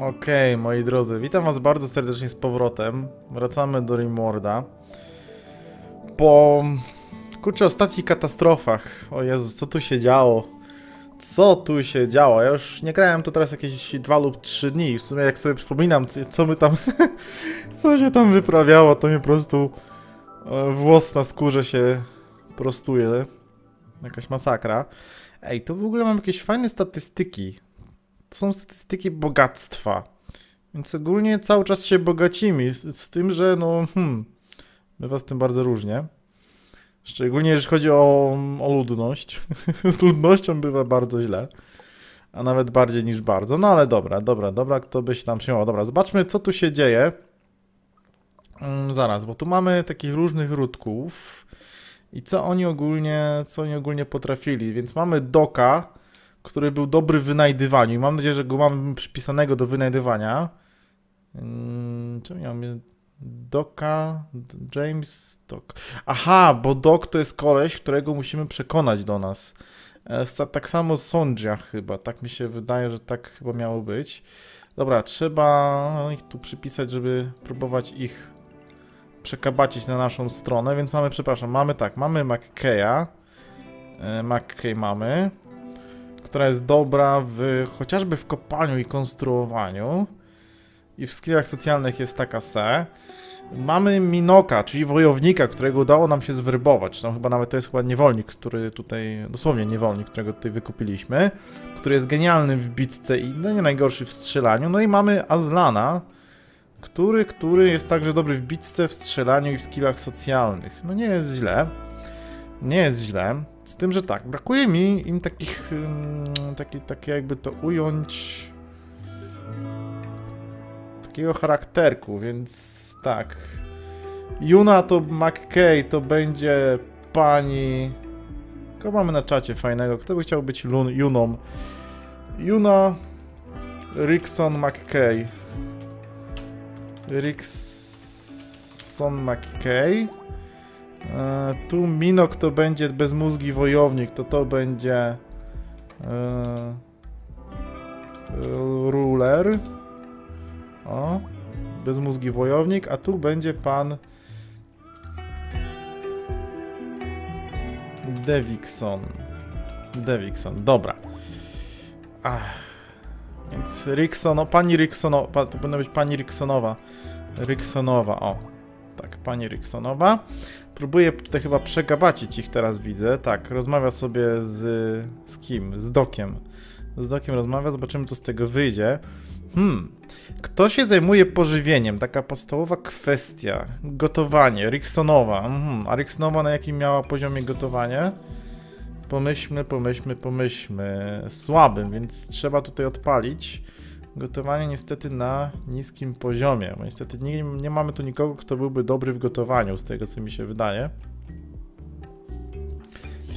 Okej, moi drodzy, witam was bardzo serdecznie z powrotem. Wracamy do Rimworda. Po... Kurczę, ostatnich katastrofach. O Jezu, co tu się działo? Co tu się działo? Ja już nie grałem tu teraz jakieś dwa lub trzy dni. W sumie jak sobie przypominam, co, co my tam... co się tam wyprawiało, to mnie po prostu... e, Włos na skórze się prostuje. Jakaś masakra. Ej, tu w ogóle mam jakieś fajne statystyki. To są statystyki bogactwa. Więc ogólnie cały czas się bogacimy. Z, z tym, że no, hmm, bywa z tym bardzo różnie. Szczególnie jeżeli chodzi o, o ludność. z ludnością bywa bardzo źle. A nawet bardziej niż bardzo. No ale dobra, dobra, dobra, kto by się tam śmiał. Dobra, zobaczmy, co tu się dzieje. Mm, zaraz, bo tu mamy takich różnych ródków. I co oni ogólnie, co oni ogólnie potrafili. Więc mamy Doka, który był dobry w wynajdywaniu. I mam nadzieję, że go mam przypisanego do wynajdywania. Hmm, czemu ja mam Doka, James Dok. Aha, bo Dok to jest koleś, którego musimy przekonać do nas. E, Tak samo Sonja chyba, tak mi się wydaje, że tak chyba miało być. Dobra, trzeba ich tu przypisać, żeby próbować ich przekabacić na naszą stronę, więc mamy, przepraszam, mamy tak, mamy McKeya, e, McKay mamy, która jest dobra w chociażby w kopaniu i konstruowaniu. I w skillach socjalnych jest taka se. Mamy Minoka, czyli wojownika, którego udało nam się zwerbować. Tam chyba nawet to jest chyba niewolnik, który tutaj, dosłownie niewolnik, którego tutaj wykupiliśmy. Który jest genialny w bitce i no nie najgorszy w strzelaniu. No i mamy Azlana, który, który jest także dobry w bitce, w strzelaniu i w skillach socjalnych. No nie jest źle. Nie jest źle. Z tym, że tak, brakuje mi im takich, ym, taki, takie jakby to ująć, takiego charakterku, więc tak. Juna to McKay, to będzie pani... Kogo mamy na czacie fajnego? Kto by chciał być Lun, Juną? Juna... Rickson McKay. Rickson McKay. E, tu Minok to będzie bezmózgi wojownik, to to będzie e, e, ruler. O, bezmózgi wojownik, a tu będzie pan Devikson. Devikson, dobra. Ach. Więc Rickson, o, pani Ricksonowa, pa, to powinna być pani Ricksonowa. Ricksonowa, o. Tak, pani Ricksonowa. Próbuję tutaj chyba przegabacić ich teraz widzę. Tak, rozmawia sobie z... z kim? Z Dokiem. Z Dokiem rozmawia, zobaczymy co z tego wyjdzie. Hmm. Kto się zajmuje pożywieniem? Taka podstawowa kwestia. Gotowanie. Ricksonowa. Mhm. A Ricksonowa na jakim miała poziomie gotowanie? Pomyślmy, pomyślmy, pomyślmy. Słabym, więc trzeba tutaj odpalić. Gotowanie niestety na niskim poziomie, bo niestety nie, nie mamy tu nikogo, kto byłby dobry w gotowaniu, z tego co mi się wydaje.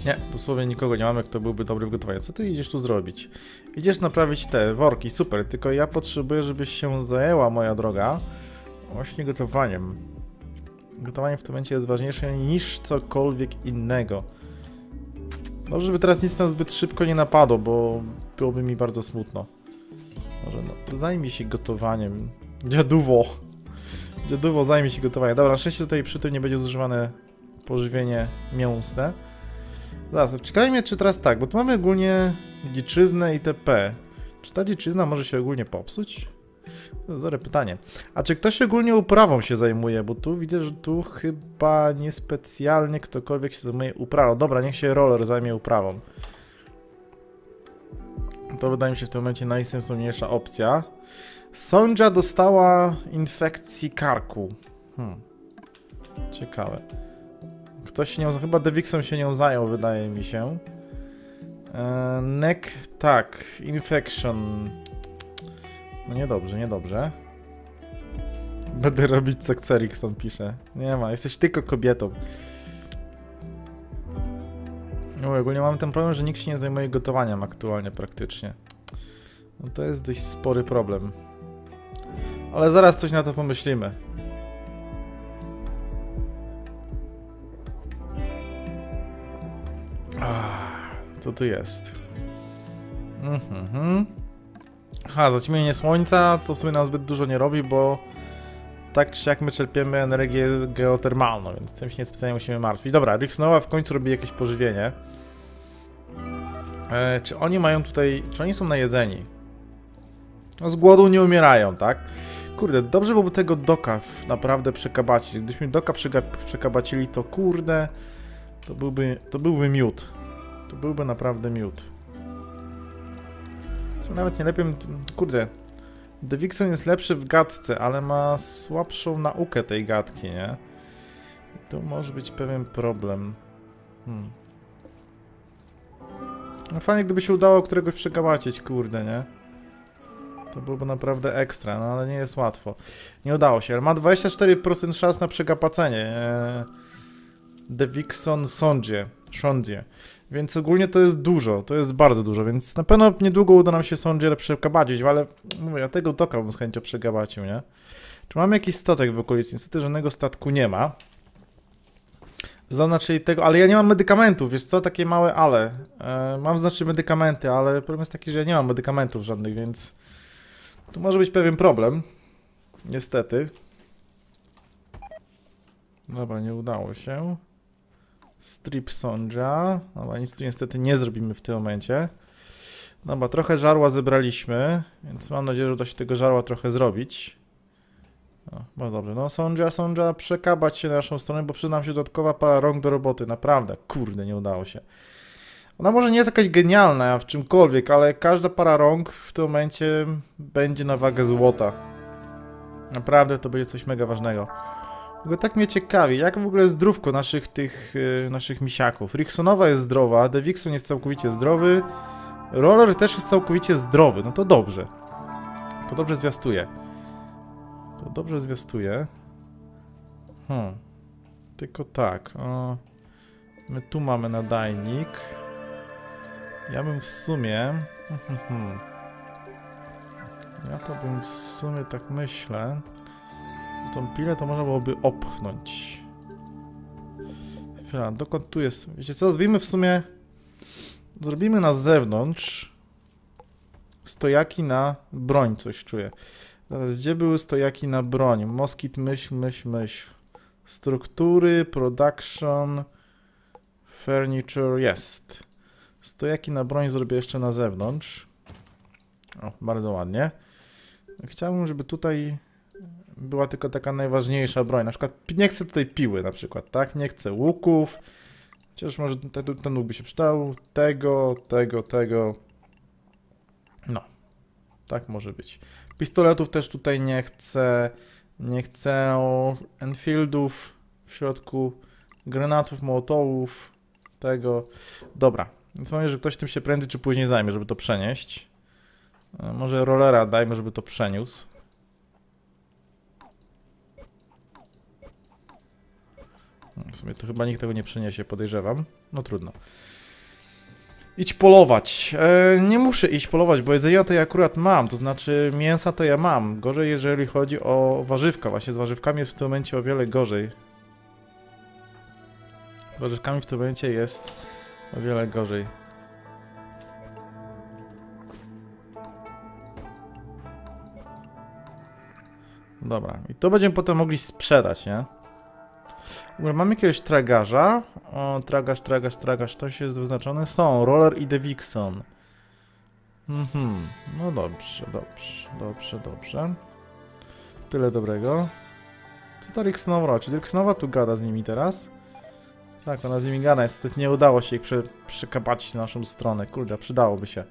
Nie, dosłownie nikogo nie mamy, kto byłby dobry w gotowaniu. Co ty idziesz tu zrobić? Idziesz naprawić te worki, super, tylko ja potrzebuję, żebyś się zajęła, moja droga, właśnie gotowaniem. Gotowanie w tym momencie jest ważniejsze niż cokolwiek innego. Dobrze, żeby teraz nic nas zbyt szybko nie napadło, bo byłoby mi bardzo smutno. Może no, zajmij się gotowaniem. Dziaduwo. Dziaduwo, zajmij się gotowaniem. Dobra, na szczęście tutaj przy tym nie będzie zużywane pożywienie mięsne. Zaraz, mnie, czy teraz tak, bo tu mamy ogólnie dziczyznę i TP. Czy ta dziczyzna może się ogólnie popsuć? Dobre pytanie. A czy ktoś ogólnie uprawą się zajmuje? Bo tu widzę, że tu chyba niespecjalnie ktokolwiek się zajmuje uprawą. Dobra, niech się roller zajmie uprawą. To wydaje mi się w tym momencie najsensowniejsza opcja. Sonja dostała infekcji karku. Hmm. Ciekawe. Ktoś się nią, chyba Devixon się nią zajął, wydaje mi się. Eee, neck, tak, infection. No niedobrze, niedobrze. Będę robić co Rickson pisze. Nie ma, jesteś tylko kobietą. No, ogólnie mam ten problem, że nikt się nie zajmuje gotowaniem aktualnie praktycznie. No to jest dość spory problem. Ale zaraz coś na to pomyślimy. Co tu jest? Mhm. Aha, zaćmienie słońca, co w sumie nam zbyt dużo nie robi, bo tak czy siak my czerpiemy energię geotermalną, więc tym się nie specjalnie musimy martwić. Dobra, Rick Snowa w końcu robi jakieś pożywienie. E, czy oni mają tutaj... Czy oni są najedzeni? No z głodu nie umierają, tak? Kurde, dobrze byłoby tego doka naprawdę przekabacić. Gdybyśmy doka przekabacili, to kurde... To byłby, to byłby miód. To byłby naprawdę miód. Nawet nie lepiej... Kurde. Devixon jest lepszy w gadce, ale ma słabszą naukę tej gadki, nie? Tu może być pewien problem. Hmm. No fajnie, gdyby się udało któregoś przegabacić, kurde, nie? To byłoby naprawdę ekstra, no ale nie jest łatwo. Nie udało się, ale ma 24% szans na przegapacenie. Eee, Devixon Sondzie. Sondzie. Więc ogólnie to jest dużo, to jest bardzo dużo, więc na pewno niedługo uda nam się Sondzie przegabacić, ale mówię, ja tego doka bym z chęcią przegabacił, nie? Czy mamy jakiś statek w okolicy? Niestety żadnego statku nie ma. Zaznaczyli tego, ale ja nie mam medykamentów, wiesz co, takie małe ale. E, mam znaczy medykamenty, ale problem jest taki, że ja nie mam medykamentów żadnych, więc tu może być pewien problem. Niestety. Dobra, nie udało się. Strip Sonja. Dobra, nic tu niestety nie zrobimy w tym momencie. Dobra, trochę żarła zebraliśmy, więc mam nadzieję, że uda się tego żarła trochę zrobić. No, bardzo dobrze. No, Sonja, Sonja, przekabać się na naszą stronę, bo przyda nam się dodatkowa para rąk do roboty. Naprawdę, kurde, nie udało się. Ona może nie jest jakaś genialna w czymkolwiek, ale każda para rąk w tym momencie będzie na wagę złota. Naprawdę to będzie coś mega ważnego. Bo tak mnie ciekawi, jak w ogóle zdrówko naszych tych, yy, naszych misiaków. Ricksonowa jest zdrowa, Devixon jest całkowicie zdrowy, Roller też jest całkowicie zdrowy, no to dobrze. To dobrze zwiastuje. Dobrze zwiastuje. Hmm. Tylko tak, o... My tu mamy nadajnik. Ja bym w sumie... hmm, Ja to bym w sumie tak myślę... Tą pilę to można byłoby opchnąć. Chwila, dokąd tu jest? Wiecie co, zrobimy w sumie... Zrobimy na zewnątrz stojaki na broń, coś czuję. Teraz, gdzie były stojaki na broń? Moskit, myśl, myśl, myśl. Struktury, production, furniture, jest. Stojaki na broń zrobię jeszcze na zewnątrz. O, bardzo ładnie. Chciałbym, żeby tutaj była tylko taka najważniejsza broń. Na przykład nie chcę tutaj piły na przykład, tak? Nie chcę łuków. Chociaż może ten, ten łuk by się przydał. Tego, tego, tego. No. Tak może być. Pistoletów też tutaj nie chcę. Nie chcę Enfieldów w środku. Granatów, mołotowów. Tego. Dobra. Więc mam że ktoś tym się prędzej czy później zajmie, żeby to przenieść. E, Może rollera dajmy, żeby to przeniósł. W sumie to chyba nikt tego nie przyniesie, podejrzewam. No trudno. Idź polować. E, nie muszę iść polować, bo jedzenia to ja akurat mam, to znaczy mięsa to ja mam. Gorzej, jeżeli chodzi o warzywka. Właśnie z warzywkami jest w tym momencie o wiele gorzej. Z warzywkami w tym momencie jest o wiele gorzej. Dobra, i to będziemy potem mogli sprzedać, nie? W ogóle mam jakiegoś tragarza. O, tragarz, tragarz, tragarz, to się jest wyznaczone. Są, Roller i Devixon. Mhm, no dobrze, dobrze, dobrze, dobrze. Tyle dobrego. Co ta Rixnowa? Czy Rixnowa tu gada z nimi teraz? Tak, ona z nimi gada, niestety nie udało się ich prze, na naszą stronę. Kurde, przydałoby się.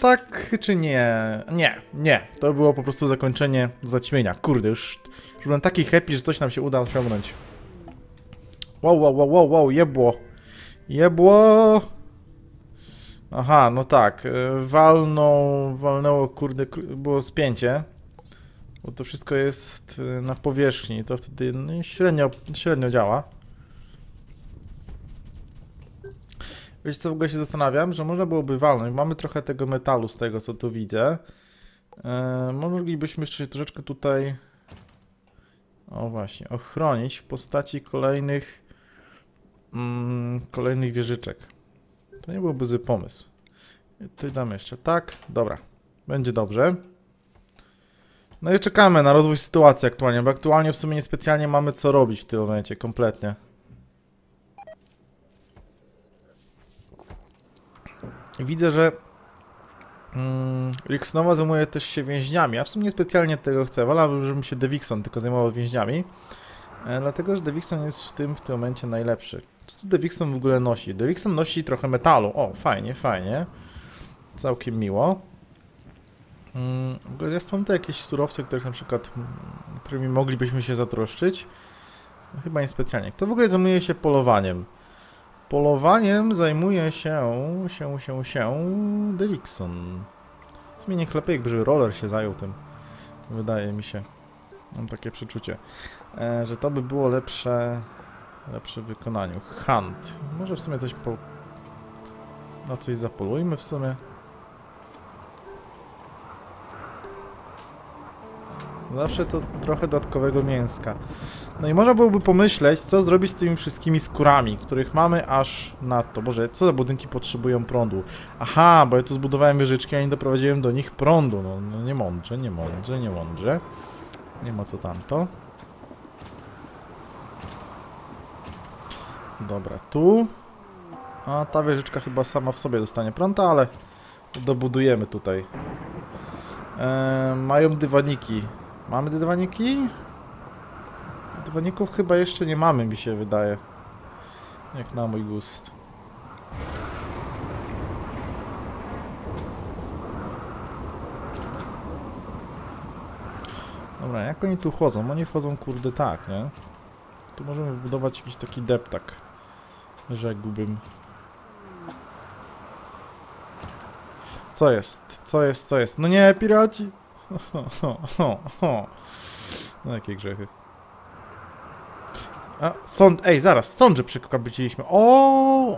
Tak czy nie? Nie, nie. To było po prostu zakończenie zaćmienia. Kurde, już, już byłem taki happy, że coś nam się uda osiągnąć. Wow, wow, wow, wow, wow, jebło. Jebło. Aha, no tak. y, Walnął, walnęło, kurde, było spięcie. Bo to wszystko jest y, na powierzchni, to wtedy no, średnio, średnio działa. Wiesz co, w ogóle się zastanawiam, że można byłoby walnąć. Mamy trochę tego metalu z tego, co tu widzę. Eee, moglibyśmy jeszcze troszeczkę tutaj... O właśnie, ochronić w postaci kolejnych... Mm, kolejnych wieżyczek. To nie byłby zły pomysł. Tutaj damy jeszcze tak. Dobra. Będzie dobrze. No i czekamy na rozwój sytuacji aktualnie, bo aktualnie w sumie niespecjalnie mamy co robić w tym momencie, kompletnie. Widzę, że mm, zajmuje też się więźniami, a w sumie niespecjalnie tego chcę. Wolałbym, żebym się Devixon tylko zajmował więźniami. E, dlatego, że Devixon jest w tym w tym momencie najlepszy. Co tu Devixon w ogóle nosi? Devixon nosi trochę metalu. O, fajnie, fajnie. Całkiem miło. Mm, w ogóle są to jakieś surowce, których na przykład, mm, którymi moglibyśmy się zatroszczyć? No, chyba niespecjalnie. Kto w ogóle zajmuje się polowaniem? Polowaniem zajmuje się, się, się, się sumie niech lepiej, jakby roller się zajął tym. Wydaje mi się. Mam takie przeczucie, e, że to by było lepsze, lepsze w wykonaniu. Hunt. Może w sumie coś po... No coś zapolujmy w sumie. Zawsze to trochę dodatkowego mięska. No i można byłoby pomyśleć, co zrobić z tymi wszystkimi skórami, których mamy aż na to. Boże, co za budynki potrzebują prądu? Aha, bo ja tu zbudowałem wieżyczki, a nie doprowadziłem do nich prądu. No, no nie mądrze, nie mądrze, nie mądrze. Nie ma co tamto. Dobra, tu. A ta wieżyczka chyba sama w sobie dostanie prąda, ale dobudujemy tutaj. Eee, mają dywaniki. Mamy dywaniki? Dywaników chyba jeszcze nie mamy, mi się wydaje. Jak na mój gust. Dobra, jak oni tu chodzą? Oni chodzą kurde tak, nie? Tu możemy wybudować jakiś taki deptak. Rzekłbym. Co jest? Co jest? Co jest? No nie, piraci! No jakie grzechy. A, sąd... Ej, zaraz, sądże przekapicieliśmy. O,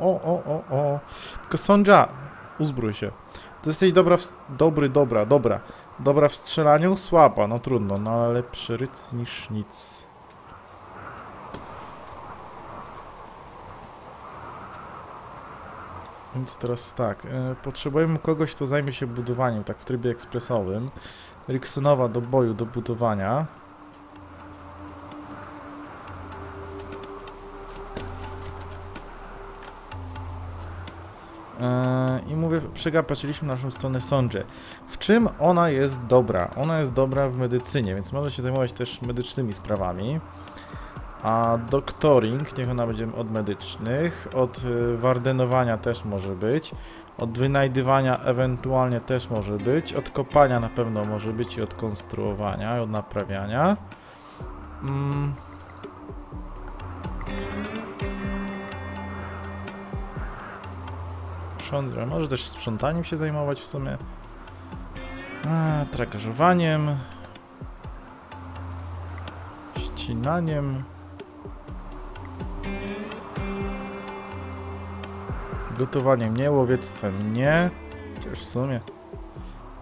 o, o, o, o. Tylko sądża, uzbrój się. Ty jesteś dobra w... Dobry, dobra, dobra. Dobra w strzelaniu? Słaba, no trudno, no ale lepszy ryc niż nic. Więc teraz tak, e, potrzebujemy kogoś, kto zajmie się budowaniem, tak w trybie ekspresowym. Riksonowa do boju, do budowania. Eee, I mówię, przegapaczyliśmy naszą stronę Sondzie. W czym ona jest dobra? Ona jest dobra w medycynie, więc może się zajmować też medycznymi sprawami. A doktoring, niech ona będzie od medycznych, od y, wardenowania też może być, od wynajdywania ewentualnie też może być, od kopania na pewno może być i od konstruowania, od naprawiania. Mm. Sządrze, może też sprzątaniem się zajmować w sumie. A, trakarzowaniem. Ścinaniem. Gotowaniem nie, łowiectwem nie. Chociaż w sumie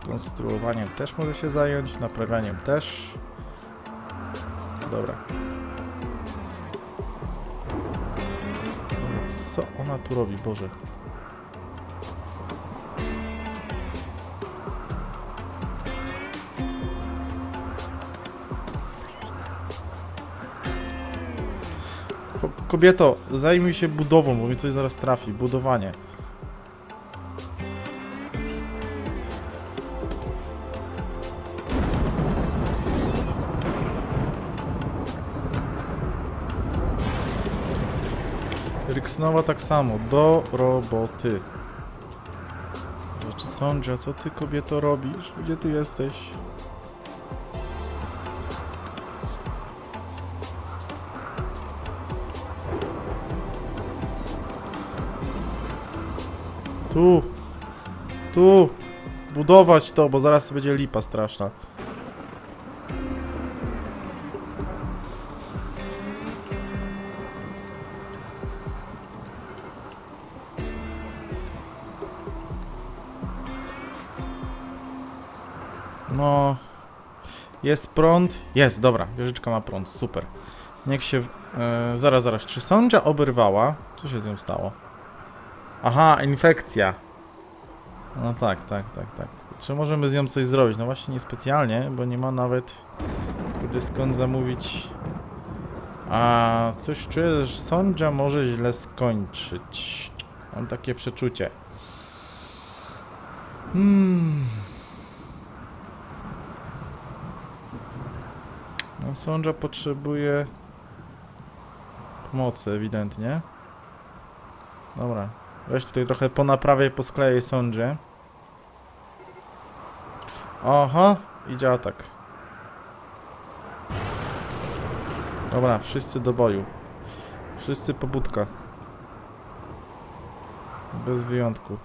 konstruowaniem też może się zająć, naprawianiem też. Dobra. Co ona tu robi, Boże? Kobieto, zajmij się budową, bo mi coś zaraz trafi. Budowanie. Riksnowa tak samo. Do roboty. Sądzia, co ty kobieto robisz? Gdzie ty jesteś? Tu. Tu. Budować to, bo zaraz będzie lipa straszna. No. Jest prąd? Jest, dobra. Wieżyczka ma prąd, super. Niech się... Yy, zaraz, zaraz. Czy sądzia oberwała? Co się z nią stało? Aha, infekcja. No tak, tak, tak, tak. Czy możemy z nią coś zrobić? No właśnie niespecjalnie, bo nie ma nawet kurde skąd zamówić. A coś czuję, że sądzia może źle skończyć. Mam takie przeczucie. Hmm. No sądzia potrzebuje pomocy ewidentnie. Dobra. Weź tutaj trochę ponaprawiaj, posklejaj sądzie. Oho, idzie atak. Dobra, wszyscy do boju. Wszyscy pobudka. Bez wyjątku.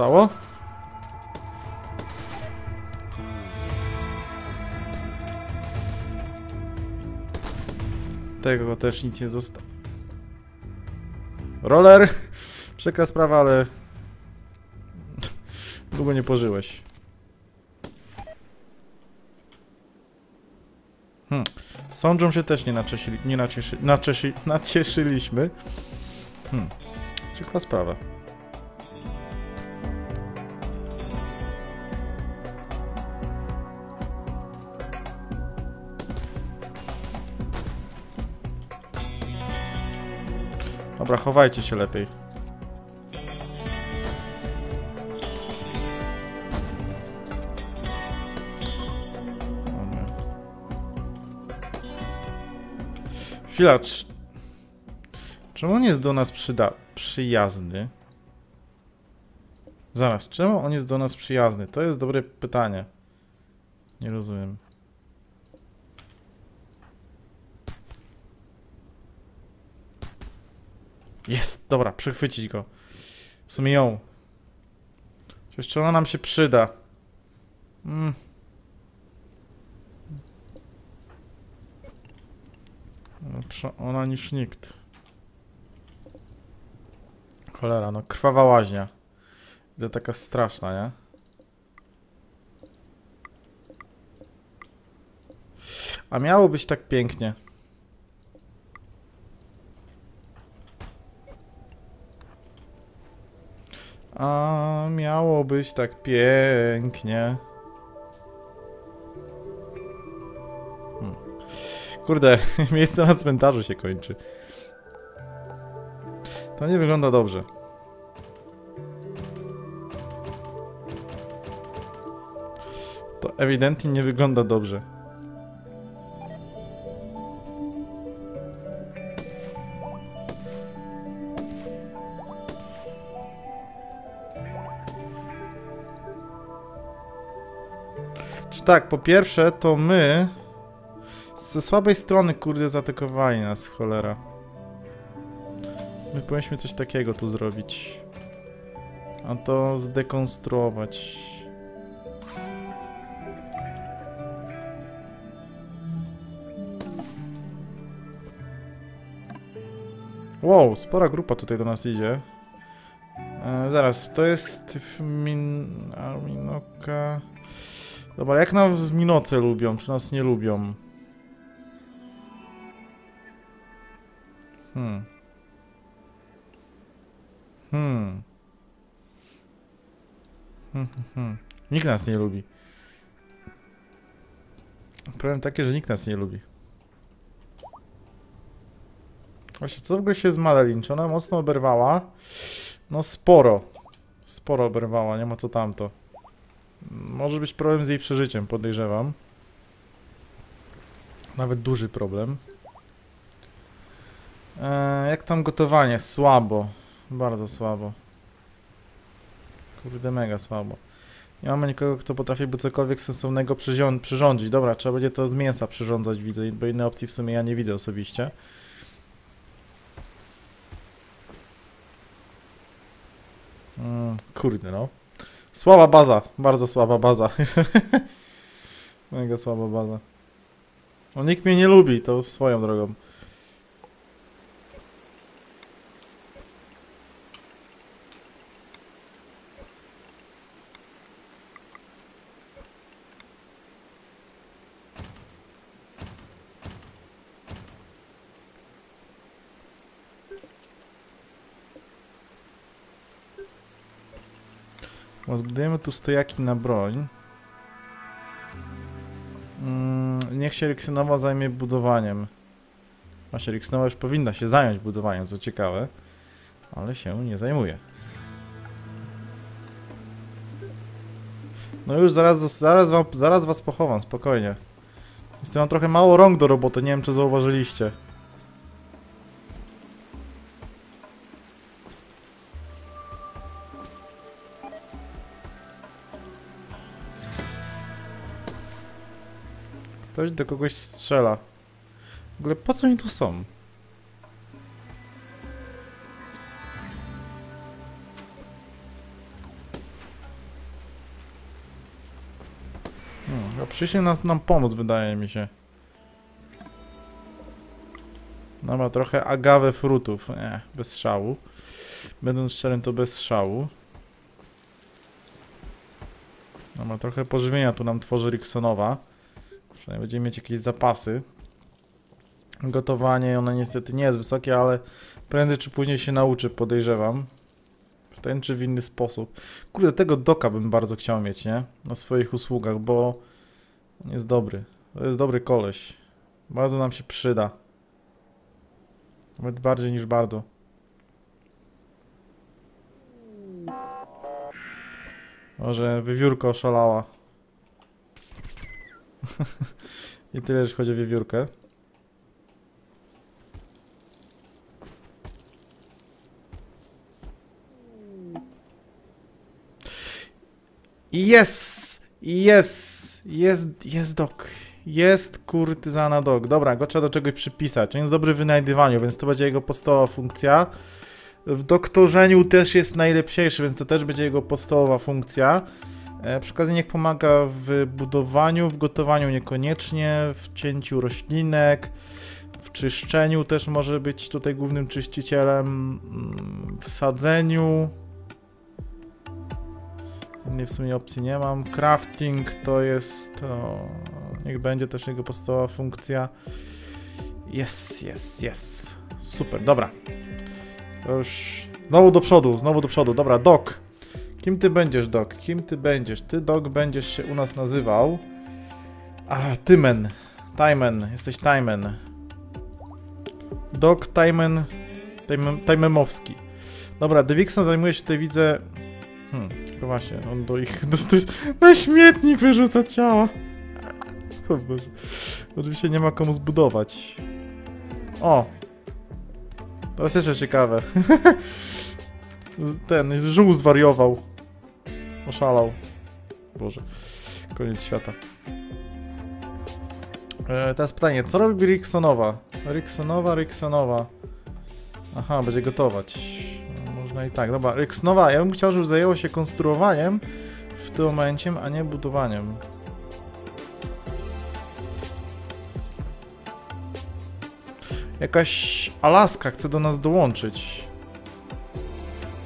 Zostało. Tego też nic nie zostało. Roller! Przykra sprawa, ale... Długo nie pożyłeś. Hmm. Sądzą się też nie nacieszyli, nie nacieszy, nacieszy, nacieszyliśmy. Hmm. Ciekawa sprawa. Dobra, chowajcie się lepiej. Chwila, cz... czemu on jest do nas przyda... przyjazny? Zaraz, czemu on jest do nas przyjazny? To jest dobre pytanie. Nie rozumiem. Jest, dobra, przechwycić go. W sumie ją. Jeszcze ona nam się przyda. Mm. Lepsza ona niż nikt. Cholera, no krwawa łaźnia. To taka straszna, nie? A miało być tak pięknie. A miało być tak pięknie. Hmm. Kurde, miejsce na cmentarzu się kończy. To nie wygląda dobrze. To ewidentnie nie wygląda dobrze. Tak, po pierwsze to my ze słabej strony kurde zaatakowali nas, cholera. My powinniśmy coś takiego tu zrobić. A to zdekonstruować. Wow, spora grupa tutaj do nas idzie. E, zaraz, to jest Min... Arminoka... Dobra, jak nas Minoce lubią, czy nas nie lubią? Hmm. Hmm. Hmm, hmm, hmm. Nikt nas nie lubi. Problem taki, że nikt nas nie lubi. Właśnie, co w ogóle się z Madeline? Czy ona mocno oberwała? No sporo. Sporo oberwała, nie ma co tamto. Może być problem z jej przeżyciem, podejrzewam. Nawet duży problem. Eee, jak tam gotowanie? Słabo. Bardzo słabo. Kurde, mega słabo. Nie mamy nikogo, kto potrafiłby cokolwiek sensownego przyrząd przyrządzić. Dobra, trzeba będzie to z mięsa przyrządzać, widzę, bo innej opcji w sumie ja nie widzę osobiście. Mm, kurde no. Słaba baza, bardzo słaba baza. Mega słaba baza. No nikt mnie nie lubi, to swoją drogą. Bo Zbudujemy tu stojaki na broń. Mm, niech się Riksynowa zajmie budowaniem. Właśnie Riksynowa już powinna się zająć budowaniem, co ciekawe. Ale się nie zajmuje. No już zaraz, zaraz, wam, zaraz was pochowam, spokojnie. Jestem mam trochę mało rąk do roboty, nie wiem czy zauważyliście. Ktoś do kogoś strzela. W ogóle po co oni tu są? Hmm, przyszli nas nam pomóc, wydaje mi się. Dobra, trochę agave frutów. Nie, bez szału. Będąc szczerym, to bez szału. Dobra, trochę pożywienia tu nam tworzy Riksonowa. Przynajmniej będziemy mieć jakieś zapasy. Gotowanie, ono niestety nie jest wysokie, ale prędzej czy później się nauczy, podejrzewam. W ten czy w inny sposób. Kurde, tego doka bym bardzo chciał mieć, nie? Na swoich usługach, bo on jest dobry. To jest dobry koleś. Bardzo nam się przyda. Nawet bardziej niż bardzo. Może wywiórka oszalała. I tyle, jeśli chodzi o wiewiórkę. Jest! Jest! Jest, jest dok. Jest kurtyzana dog. Dobra, go trzeba do czegoś przypisać. On jest dobry w wynajdywaniu, więc to będzie jego podstawowa funkcja. W doktorzeniu też jest najlepszy, więc to też będzie jego podstawowa funkcja. E, przy okazji niech pomaga w budowaniu, w gotowaniu niekoniecznie, w cięciu roślinek, w czyszczeniu też może być tutaj głównym czyścicielem, mm, w sadzeniu. Nie w sumie opcji nie mam. Crafting to jest, o, niech będzie też jego podstawowa funkcja. Jest, jest, jest. Super, dobra. To już znowu do przodu, znowu do przodu. Dobra, dok. Kim ty będziesz, Dok? Kim ty będziesz? Ty, Dok, będziesz się u nas nazywał. A, Tymen. Tymen. Jesteś Tymen. Dok Tymen... Tymemowski. Dobra, Devixon zajmuje się tutaj, widzę... Hmm, właśnie, on do ich... Do, do, na śmietnik wyrzuca ciała. O Boże. Oczywiście nie ma komu zbudować. O! Jest jeszcze ciekawe. Ten, żół zwariował. Oszalał. Boże. Koniec świata. E, teraz pytanie, co robi Riksonowa? Riksonowa, Riksonowa. Aha, będzie gotować. Można i tak. Dobra, Riksonowa, ja bym chciał, żeby zajęło się konstruowaniem w tym momencie, a nie budowaniem. Jakaś Alaska chce do nas dołączyć.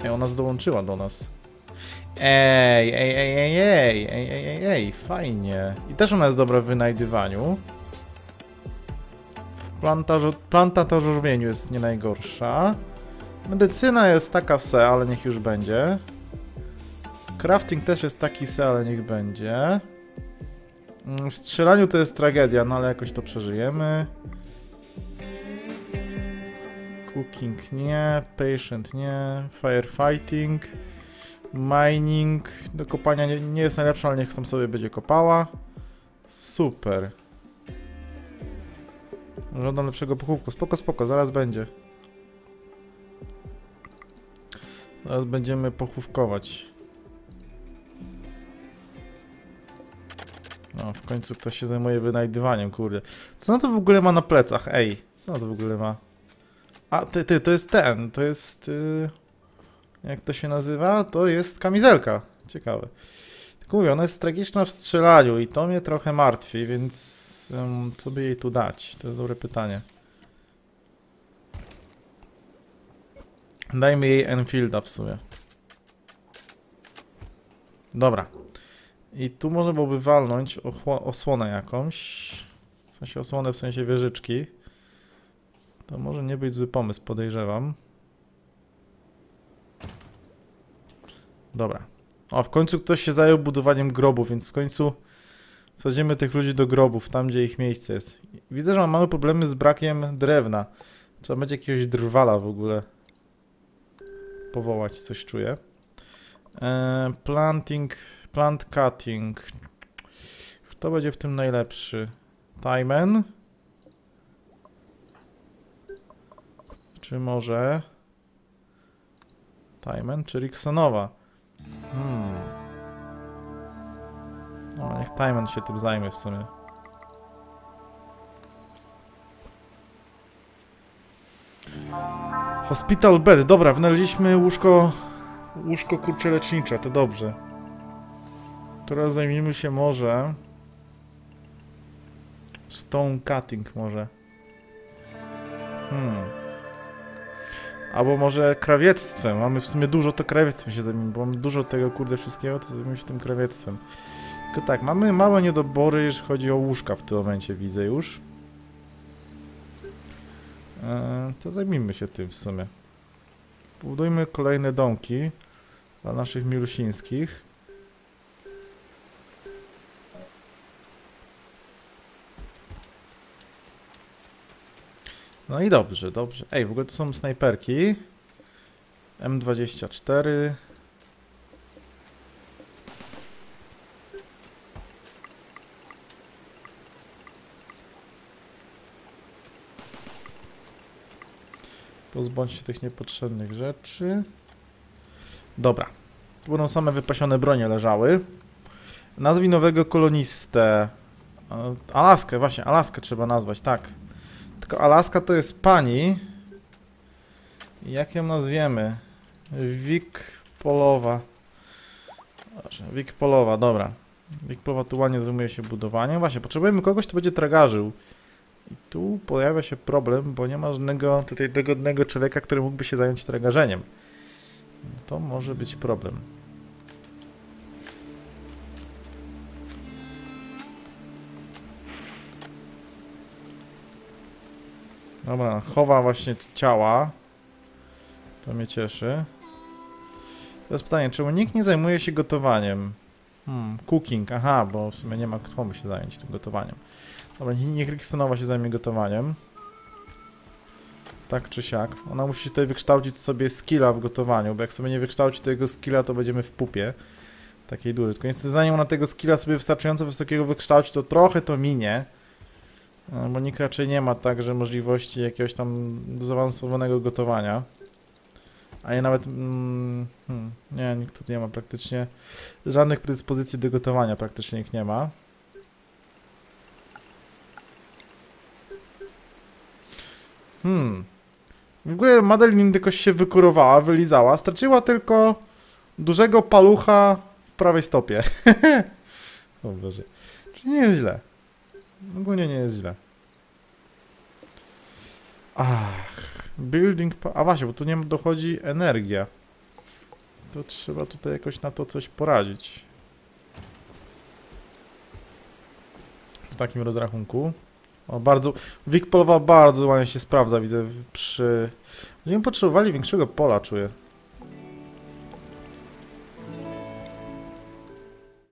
Ej, ona dołączyła do nas. Ej, ej, ej, ej, ej, ej, ej, ej, ej, fajnie. I też ona jest dobra w wynajdywaniu. W plantażowieniu jest nie najgorsza. Medycyna jest taka se, ale niech już będzie. Crafting też jest taki se, ale niech będzie. Mm, w strzelaniu to jest tragedia, no ale jakoś to przeżyjemy. Cooking nie, patient nie, firefighting. Mining do kopania nie, nie jest najlepsza, ale niech tam sobie będzie kopała. Super. Żądam lepszego pochówku. Spoko, spoko, zaraz będzie. Zaraz będziemy pochówkować. No, w końcu ktoś się zajmuje wynajdywaniem, kurde. Co na to w ogóle ma na plecach? Ej, co na to w ogóle ma? A, ty, ty, to jest ten, to jest... Yy... jak to się nazywa, to jest kamizelka. Ciekawe. Tylko mówię, ona jest tragiczna w strzelaniu i to mnie trochę martwi, więc um, co by jej tu dać? To jest dobre pytanie. Dajmy jej Enfielda w sumie. Dobra. I tu można byłoby walnąć osłonę jakąś. W sensie osłonę w sensie wieżyczki. To może nie być zły pomysł, podejrzewam. Dobra. O, w końcu ktoś się zajął budowaniem grobów, więc w końcu wsadzimy tych ludzi do grobów, tam gdzie ich miejsce jest. Widzę, że mam małe problemy z brakiem drewna. Trzeba będzie jakiegoś drwala w ogóle powołać, coś czuję. Eee, planting, plant cutting. Kto będzie w tym najlepszy? Timen? Czy może... Timen czy Riksonowa? Hmm. No, niech Timen się tym zajmie w sumie. Hospital bed, dobra, wynaleźliśmy łóżko, łóżko kurcze lecznicze, to dobrze. Teraz zajmijmy się może stone cutting może. Hmm. Albo może krawiectwem. Mamy w sumie dużo, to krawiectwem się zajmijmy, bo mamy dużo tego kurde wszystkiego, to zajmijmy się tym krawiectwem. Tylko tak, mamy małe niedobory, jeżeli chodzi o łóżka w tym momencie, widzę już. Eee, to zajmijmy się tym w sumie. Budujmy kolejne domki dla naszych milusińskich. No i dobrze, dobrze. Ej, w ogóle tu są snajperki. M24. Pozbądź się tych niepotrzebnych rzeczy. Dobra. Tu będą same wypasione bronie leżały. Nazwij nowego kolonistę. E, Alaskę, właśnie, Alaskę trzeba nazwać, tak. Tylko Alaska to jest pani. Jak ją nazwiemy? Wik Polowa. Wik Polowa, dobra. Wik Polowa tu ładnie zajmuje się budowaniem. Właśnie, potrzebujemy kogoś, kto będzie tragarzył. I tu pojawia się problem, bo nie ma żadnego tutaj dogodnego człowieka, który mógłby się zająć tragarzeniem. To może być problem. Dobra, chowa właśnie ciała. To mnie cieszy. Teraz pytanie, czemu nikt nie zajmuje się gotowaniem? Hmm, cooking, aha, bo w sumie nie ma kto by się zająć tym gotowaniem. Dobra, niech Riksonowa się zajmie gotowaniem. Tak czy siak. Ona musi tutaj wykształcić sobie skilla w gotowaniu, bo jak sobie nie wykształci tego skilla, to będziemy w pupie. Takiej dury. Tylko niestety zanim ona tego skilla sobie wystarczająco wysokiego wykształci, to trochę to minie. No, bo nikt raczej nie ma także możliwości jakiegoś tam zaawansowanego gotowania. A nie nawet... Mm, hmm, nie, nikt tu nie ma praktycznie... Żadnych predyspozycji do gotowania praktycznie nikt nie ma. Hmm. W ogóle Madeline jakoś się wykurowała, wylizała. Straciła tylko dużego palucha w prawej stopie. o Boże. Czyli nie jest źle. Ogólnie nie jest źle. Ach, building... A właśnie, bo tu nie dochodzi energia. To trzeba tutaj jakoś na to coś poradzić. W takim rozrachunku. O, bardzo... Wik bardzo ładnie się sprawdza, widzę, przy... Będziemy potrzebowali większego pola, czuję.